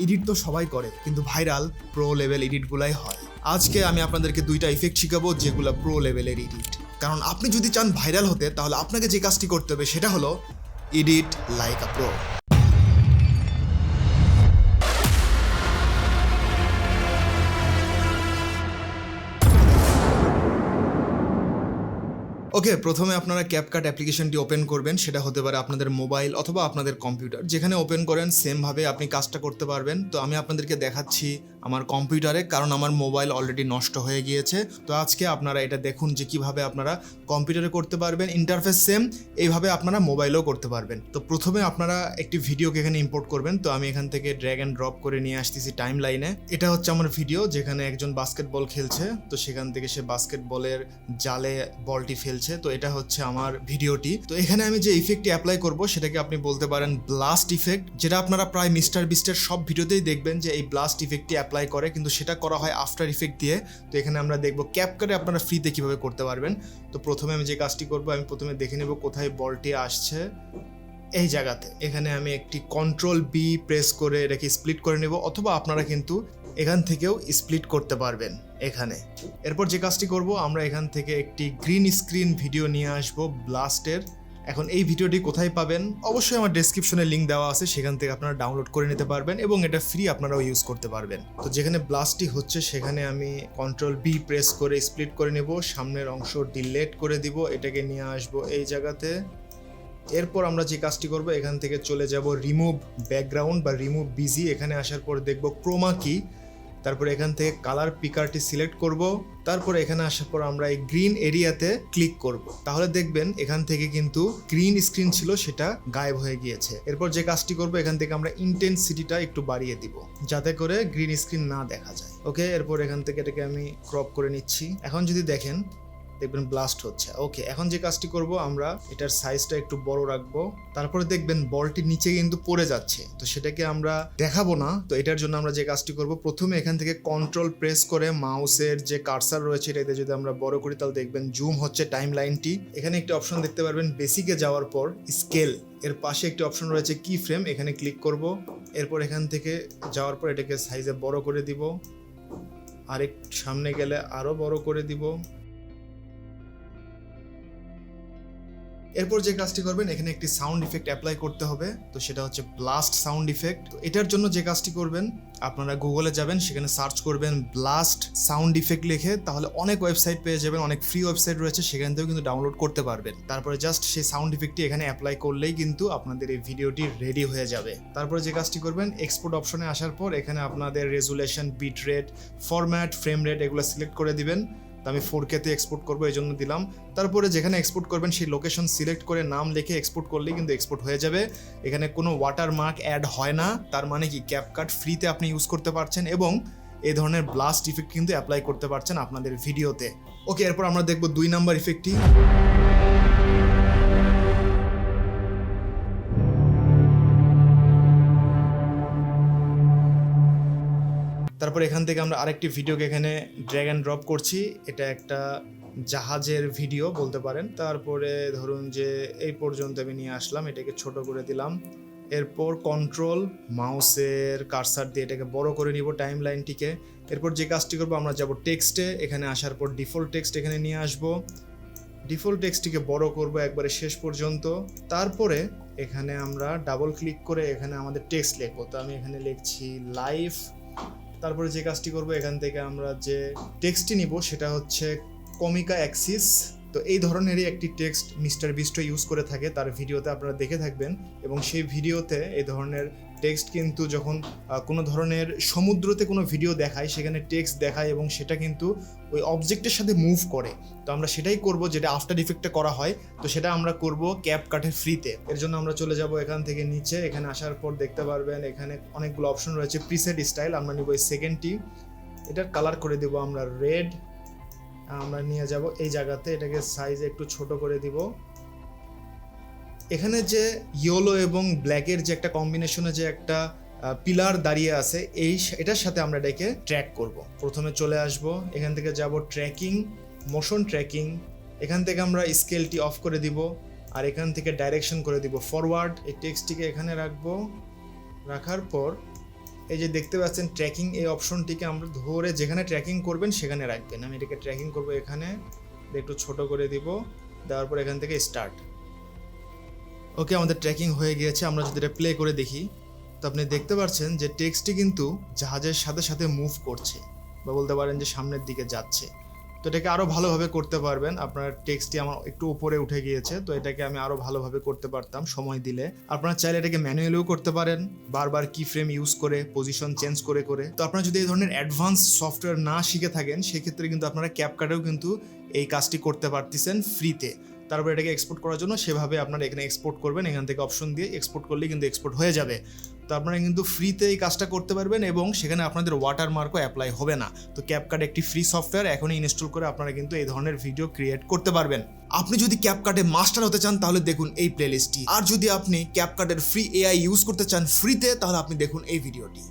Edit তো সবাই করে, কিন্তু ভাইরাল প্রো লেভেল এডিটগুলাই হয়। আজকে আমি আপনাদেরকে দুইটা ইফেক্ট শিখাবো, যেগুলো প্রো লেভেলের এডিট। কারণ আপনি যদি চান ভাইরাল হতে, তাহলে আপনাকে যে কাজটি করতে হবে, সেটা হলো edit like a pro okay প্রথমে আপনারা ক্যাপকাট অ্যাপ্লিকেশনটি ওপেন করবেন। সেটা হতে পারে আপনাদের মোবাইল অথবা আপনাদের কম্পিউটার যেখানে ওপেন করেন সেমভাবে আপনি কাজটা করতে পারবেন। তো আমি আপনাদেরকে দেখাচ্ছি আমার কম্পিউটারে, কারণ আমার মোবাইল অলরেডি নষ্ট হয়ে গিয়েছে। তো আজকে আপনারা এটা দেখুন যে কীভাবে আপনারা কম্পিউটারে করতে পারবেন ইন্টারফেস সেম এইভাবে আপনারা মোবাইলেও করতে পারবেন। তো প্রথমে আপনারা একটি ভিডিওকে এখানে ইম্পোর্ট করবেন। তো আমি এখান থেকে ড্র্যাগ অ্যান্ড ড্রপ করে নিয়ে আসতেছি টাইম লাইনে এটা হচ্ছে আমার ভিডিও যেখানে একজন বাস্কেটবল খেলছে। তো সেখান থেকে সে বাস্কেটবলের জালে বলটি ফেলছে। তো এটা হচ্ছে আমার ভিডিওটি তো এখানে আমি যে ইফেক্টটি অ্যাপ্লাই করব, সেটাকে আপনি বলতে পারেন ব্লাস্ট ইফেক্ট যেটা আপনারা প্রায় মিস্টার বিস্টের সব ভিডিওতেই দেখবেন যে এই ব্লাস্ট ইফেক্টটি অ্যাপ্লাই করে, কিন্তু সেটা করা হয় আফটার ইফেক্ট দিয়ে। তো এখানে আমরা দেখব ক্যাপকারে আপনারা ফ্রিতে কীভাবে করতে পারবেন। তো প্রথমে আমি যে কাজটি করব, আমি প্রথমে দেখে নেব কোথায় বলটি আসছে। এই জায়গাতে। এখানে আমি একটি কন্ট্রোল বি প্রেস করে এটাকে স্প্লিট করে নেব, অথবা আপনারা কিন্তু এখান থেকেও স্প্লিট করতে পারবেন এখানে। এরপর যে কাজটি করব, আমরা এখান থেকে একটি গ্রিন স্ক্রিন ভিডিও নিয়ে আসব ব্লাস্টের এখন এই ভিডিওটি কোথায় পাবেন, অবশ্যই আমার ডেসক্রিপশনে লিঙ্ক দেওয়া আছে, সেখান থেকে আপনারা ডাউনলোড করে নিতে পারবেন এবং এটা ফ্রি আপনারাও ইউজ করতে পারবেন। তো যেখানে ব্লাস্টটি হচ্ছে, সেখানে আমি কন্ট্রোল বি প্রেস করে স্প্লিট করে নেব, সামনের অংশ ডিলেট করে দিব, এটাকে নিয়ে আসব এই জায়গাতে। এরপর আমরা যে কাজটি করব, এখান থেকে চলে যাব রিমুভ ব্যাকগ্রাউন্ড বা রিমুভ বিজি এখানে আসার পর দেখব ক্রোমা কি তারপরে এখান থেকে কালার পিকারটি সিলেক্ট করব। তারপর এখানে আসার পর আমরা এই গ্রিন এরিয়াতে ক্লিক করব। তাহলে দেখবেন এখান থেকে কিন্তু গ্রিন স্ক্রিন ছিল, সেটা গায়েব হয়ে গিয়েছে। এরপর যে কাজটি করব, এখান থেকে আমরা ইন্টেন্সিটিটা একটু বাড়িয়ে দিব, যাতে করে গ্রিন স্ক্রিন না দেখা যায়। ওকে এরপর এখান থেকে এটাকে আমি ক্রপ করে নিচ্ছি। এখন যদি দেখেন দেখবেন ব্লাস্ট হচ্ছে। ওকে এখন যে কাজটি করব আমরা, এটার সাইজটা একটু বড় রাখব। তারপরে দেখবেন বলটি নিচে কিন্তু পড়ে যাচ্ছে। তো সেটাকে আমরা দেখাবো না। তো এটার জন্য আমরা যে কাজটি করব, প্রথমে এখান থেকে কন্ট্রোল প্রেস করে মাউসের যে কার্সার রয়েছে, এটাতে যদি আমরা বড় করি, তাহলে দেখবেন জুম হচ্ছে টাইম লাইনটি এখানে একটি অপশন দেখতে পারবেন বেসিকে যাওয়ার পর স্কেল এর পাশে একটি অপশন রয়েছে কি ফ্রেম এখানে ক্লিক করব। এরপর এখান থেকে যাওয়ার পর এটাকে সাইজে বড় করে দিব। আরেক সামনে গেলে আরও বড় করে দিব। এরপর যে কাজটি করবেন, এখানে একটি সাউন্ড ইফেক্ট অ্যাপ্লাই করতে হবে। তো সেটা হচ্ছে ব্লাস্ট সাউন্ড ইফেক্ট তো এটার জন্য যে কাজটি করবেন, আপনারা গুগলে যাবেন, সেখানে সার্চ করবেন ব্লাস্ট সাউন্ড ইফেক্ট লিখে, তাহলে অনেক ওয়েবসাইট পেয়ে যাবেন, অনেক ফ্রি ওয়েবসাইট রয়েছে, সেখান থেকেও কিন্তু ডাউনলোড করতে পারবেন। তারপরে জাস্ট সেই সাউন্ড ইফেক্টটি এখানে অ্যাপ্লাই করলেই কিন্তু আপনাদের এই ভিডিওটি রেডি হয়ে যাবে। তারপরে যে কাজটি করবেন এক্সপোর্ট অপশনে আসার পর, এখানে আপনাদের resolution bit rate format frame rate এগুলো সিলেক্ট করে দিবেন। তো আমি ফোর কেতে এক্সপোর্ট করব, এই জন্য দিলাম। তারপরে যেখানে এক্সপোর্ট করবেন, সেই লোকেশন সিলেক্ট করে নাম লিখে এক্সপোর্ট করলেই কিন্তু এক্সপোর্ট হয়ে যাবে। এখানে কোনো ওয়াটার মার্ক অ্যাড হয় না, তার মানে কি ক্যাপকাট ফ্রিতে আপনি ইউজ করতে পারছেন এবং এই ধরনের ব্লাস্ট ইফেক্ট কিন্তু অ্যাপ্লাই করতে পারছেন আপনাদের ভিডিওতে ওকে এরপর আমরা দেখব দুই নাম্বার ইফেক্টটি তারপর এখান থেকে আমরা আরেকটি ভিডিওকে এখানে ড্র্যাগ অ্যান্ড ড্রপ করছি। এটা একটা জাহাজের ভিডিও বলতে পারেন। তারপরে ধরুন যে এই পর্যন্ত আমি নিয়ে আসলাম, এটাকে ছোট করে দিলাম। এরপর কন্ট্রোল মাউসের কারসার দিয়ে এটাকে বড় করে নিব টাইম লাইনটিকে এরপর যে কাজটি করব, আমরা যাব টেক্সটে এখানে আসার পর ডিফল্ট টেক্সট এখানে নিয়ে আসব। ডিফল্ট টেক্সটটিকে বড় করব একবারে শেষ পর্যন্ত। তারপরে এখানে আমরা ডাবল ক্লিক করে এখানে আমাদের টেক্সট লিখব। তো আমি এখানে লিখছি লাইভ তারপরে যে কাজটি করব, এখান থেকে আমরা যে টেক্সটটি নিব, সেটা হচ্ছে কমিকা অ্যাক্সিস। তো এই ধরনেরই একটি টেক্সট মিস্টার বিস্ট ইউজ করে থাকে, তার ভিডিওতে আপনারা দেখে থাকবেন এবং সেই ভিডিওতে এই ধরনের টেক্সট কিন্তু যখন কোনো ধরনের সমুদ্রতে কোনো ভিডিও দেখায়, সেখানে টেক্সট দেখায় এবং সেটা কিন্তু ওই অবজেক্টের সাথে মুভ করে। তো আমরা সেটাই করব যেটা আফটার ইফেক্টে করা হয়, তো সেটা আমরা করব ক্যাপ কাঠের ফ্রিতে এর জন্য আমরা চলে যাব এখান থেকে নিচে। এখানে আসার পর দেখতে পারবেন এখানে অনেকগুলো অপশন রয়েছে প্রিসেট স্টাইল আমরা নিব এই সেকেন্ডটি এটার কালার করে দেব আমরা রেড আমরা নিয়ে যাব এই জায়গাতে। এটাকে সাইজ একটু ছোট করে দিব। এখানে যে ইয়েলো এবং ব্ল্যাকের যে একটা কম্বিনেশনে যে একটা পিলার দাঁড়িয়ে আছে, এই এটার সাথে আমরা এটাকে ট্র্যাক করব। প্রথমে চলে আসব, এখান থেকে যাব ট্র্যাকিং মোশন ট্র্যাকিং এখান থেকে আমরা স্কেলটি অফ করে দিব, আর এখান থেকে ডাইরেকশন করে দিব ফরওয়ার্ড এই টেক্সটটিকে এখানে রাখব। রাখার পর, এই যে দেখতে পাচ্ছেন ট্র্যাকিং এই অপশনটিকে আমরা ধরে যেখানে ট্র্যাকিং করবেন সেখানে রাখবেন। আমি এটাকে ট্র্যাকিং করব এখানে, একটু ছোট করে দিব, দেওয়ার পর এখান থেকে স্টার্ট ওকে আমাদের ট্র্যাকিং হয়ে গিয়েছে, আমরা যদি এটা প্লে করে দেখি, তো আপনি দেখতে পাচ্ছেন যে টেক্সটটি কিন্তু জাহাজের সাথে সাথে মুভ করছে বা বলতে পারেন যে সামনের দিকে যাচ্ছে। তো এটাকে আরও ভালোভাবে করতে পারবেন, আপনার টেক্সটটি আমার একটু উপরে উঠে গিয়েছে, তো এটাকে আমি আরও ভালোভাবে করতে পারতাম সময় দিলে। আপনারা চাইলে এটাকে ম্যানুয়ালিও করতে পারেন, বারবার কি ফ্রেম ইউজ করে পজিশন চেঞ্জ করে করে। তো আপনারা যদি এই ধরনের অ্যাডভান্স সফটওয়্যার না শিখে থাকেন, সেক্ষেত্রে কিন্তু আপনারা ক্যাপকাটেও কিন্তু এই কাজটি করতে পারতেছেন ফ্রিতে তারপর এটাকে এক্সপোর্ট করার জন্য সেভাবে আপনারা এখানে এক্সপোর্ট করবেন। এখান থেকে অপশন দিয়ে এক্সপোর্ট করলেই কিন্তু এক্সপোর্ট হয়ে যাবে। তো আপনারা কিন্তু ফ্রিতে এই কাজটা করতে পারবেন এবং সেখানে আপনাদের ওয়াটার মার্কও অ্যাপ্লাই হবে না। তো ক্যাপকাট একটি ফ্রি সফটওয়্যার এখনই ইনস্টল করে আপনারা কিন্তু এই ধরনের ভিডিও ক্রিয়েট করতে পারবেন। আপনি যদি ক্যাপকাটে মাস্টার হতে চান, তাহলে দেখুন এই প্লেলিস্টটি আর যদি আপনি ক্যাপকাটের ফ্রি এআই ইউজ করতে চান ফ্রিতে তাহলে আপনি দেখুন এই ভিডিওটি